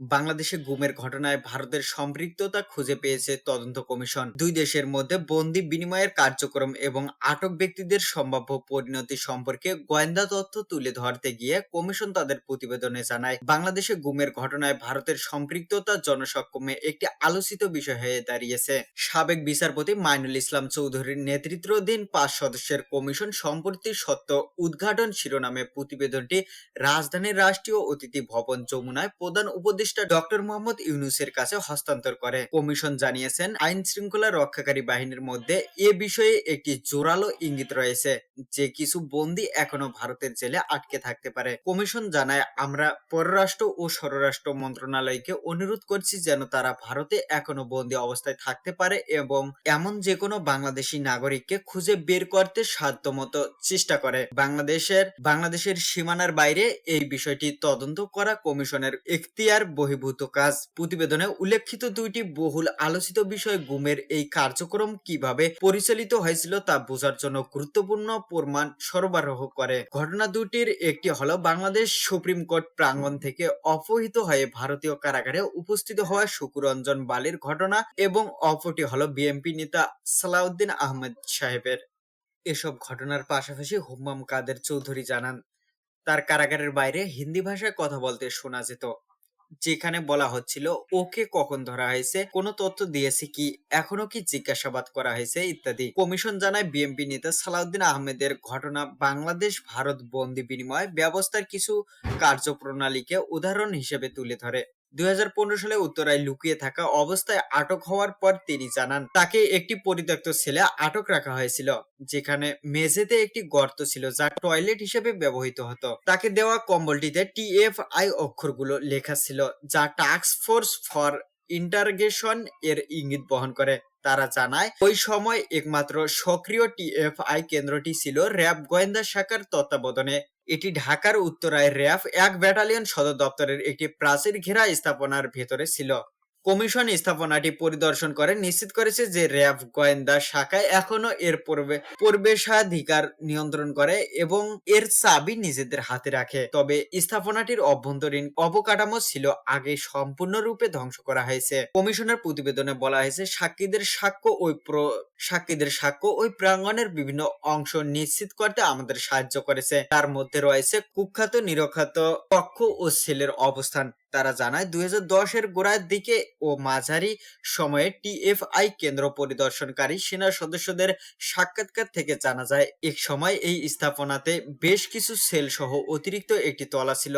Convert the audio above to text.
বাংলাদেশে গুমের ঘটনায় ভারতের সম্পৃক্ততা খুঁজে পেয়েছে তদন্ত কমিশন। দুই দেশের মধ্যে বন্দি বিনিময়ের কার্যক্রম এবং আটক ব্যক্তিদের সম্ভাব্য পরিণতি সম্পর্কে গোয়েন্দা তথ্য তুলে ধরতে গিয়ে কমিশন তাদের প্রতিবেদনে জানায়, বাংলাদেশে গুমের ঘটনায় ভারতের সম্পৃক্ততা জনসক্ষমে একটি আলোচিত বিষয় হয়ে দাঁড়িয়েছে। সাবেক বিচারপতি মাইনুল ইসলাম চৌধুরীর নেতৃত্বাধীন পাঁচ সদস্যের কমিশন সম্পত্তি সত্য উদ্ঘাটন শিরোনামে প্রতিবেদনটি রাজধানীর রাষ্ট্রীয় অতিথি ভবন যমুনায় প্রধান উপদেষ্টা ডক্টর মোহাম্মদ ইউনুসের কাছে হস্তান্তর করে। কমিশন জানিয়েছেন, আইন শৃঙ্খলা রক্ষাকারী বাহিনীর মধ্যে এ বিষয়ে একটি জোরালো ইঙ্গিত রয়েছে, যে কিছু বন্দী এখনও ভারতের জেলে আটকে থাকতে পারে। কমিশন জানায়, আমরা পররাষ্ট্র ও স্বরাষ্ট্র মন্ত্রণালয়কে অনুরোধ করছি যেন তারা ভারতে এখনও বন্দী অবস্থায় থাকতে পারে এবং এমন যে কোনো বাংলাদেশি নাগরিককে খুঁজে বের করতে সাধ্যমতো চেষ্টা করে। বাংলাদেশের বাংলাদেশের সীমানার বাইরে এই বিষয়টি তদন্ত করা কমিশনের এখতিয়ার বহির্ভূত কাজ প্রতিবেদনে উল্লেখিত দুইটি বহুল আলোচিত বিষয় গুমের এই কার্যক্রম কীভাবে পরিচালিত হয়েছিল তা বোঝার জন্য গুরুত্বপূর্ণ প্রমাণ সরবরাহ করে। ঘটনা দুটির একটি হল বাংলাদেশ সুপ্রিম কোর্ট প্রাঙ্গণ থেকে অপহৃত হয়ে ভারতীয় কারাগারে উপস্থিত হওয়া শুকুরঞ্জন বালির ঘটনা এবং অপরটি হলো বিএনপি নেতা সালাউদ্দিন আহমেদ সাহেবের। এসব ঘটনার পাশাপাশি হুম্মাম কাদের চৌধুরী জানান, তার কারাগারের বাইরে হিন্দি ভাষায় কথা বলতে শোনা যেত। যেখানে বলা হচ্ছিল, ওকে কখন ধরা হয়েছে? কোনো তথ্য দিয়েছে কি? এখনও কি জিজ্ঞাসাবাদ করা হয়েছে? ইত্যাদি। কমিশন জানায়, বিএনপি নেতা সালাউদ্দিন আহমেদের ঘটনা বাংলাদেশ ভারত বন্দি বিনিময় ব্যবস্থার কিছু কার্যপ্রণালীকে উদাহরণ হিসেবে তুলে ধরে। দুই সালে উত্তরায় লুকিয়ে থাকা অবস্থায় আটক হওয়ার পর তিনি জানান, তাকে একটি পরিত্যক্ত ছেলে আটক রাখা হয়েছিল, যেখানে মেঝেতে একটি গর্ত ছিল যা টয়লেট হিসেবে ব্যবহৃত হতো। তাকে দেওয়া কম্বলটিতে টিএফআই অক্ষরগুলো লেখা ছিল, যা টাস্ক ফোর্স ফর ইন্টারগেশন এর ইঙ্গিত বহন করে। তারা জানায়, ওই সময় একমাত্র সক্রিয় টিএফআই কেন্দ্রটি ছিল র্যাব গোয়েন্দা শাখার তত্ত্বাবধানে। এটি ঢাকার উত্তরায় র্যাব এক ব্যাটালিয়ন সদর দপ্তরের একটি প্রাচীর ঘেরা স্থাপনার ভেতরে ছিল। কমিশন স্থাপনাটি পরিদর্শন করে, নিশ্চিত করেছে যে র্যাব গোয়েন্দা শাখায় এখনও এর পূর্বে প্রবেশাধিকার নিয়ন্ত্রণ করে এবং এর চাবি নিজেদের হাতে রাখে। তবে স্থাপনাটির অভ্যন্তরীণ অবকাঠামো ছিল আগে সম্পূর্ণরূপে ধ্বংস করা হয়েছে। কমিশনের প্রতিবেদনে বলা হয়েছে, সাক্ষীদের সাক্ষ্য ওই সাক্ষীদের সাক্ষ্য ওই প্রাঙ্গণের বিভিন্ন অংশ নিশ্চিত করতে আমাদের সাহায্য করেছে। তার মধ্যে রয়েছে কুখ্যাত, নিরক্ষাত কক্ষ ও সেলের অবস্থান। তারা জানায়, দুই এর গোড়ার দিকে ও মাঝারি সময়ে টিএফআই কেন্দ্র পরিদর্শনকারী সেনা সদস্যদের সাক্ষাৎকার থেকে জানা যায় এক সময় এই স্থাপনাতে বেশ কিছু সেল সহ অতিরিক্ত একটি তলা ছিল।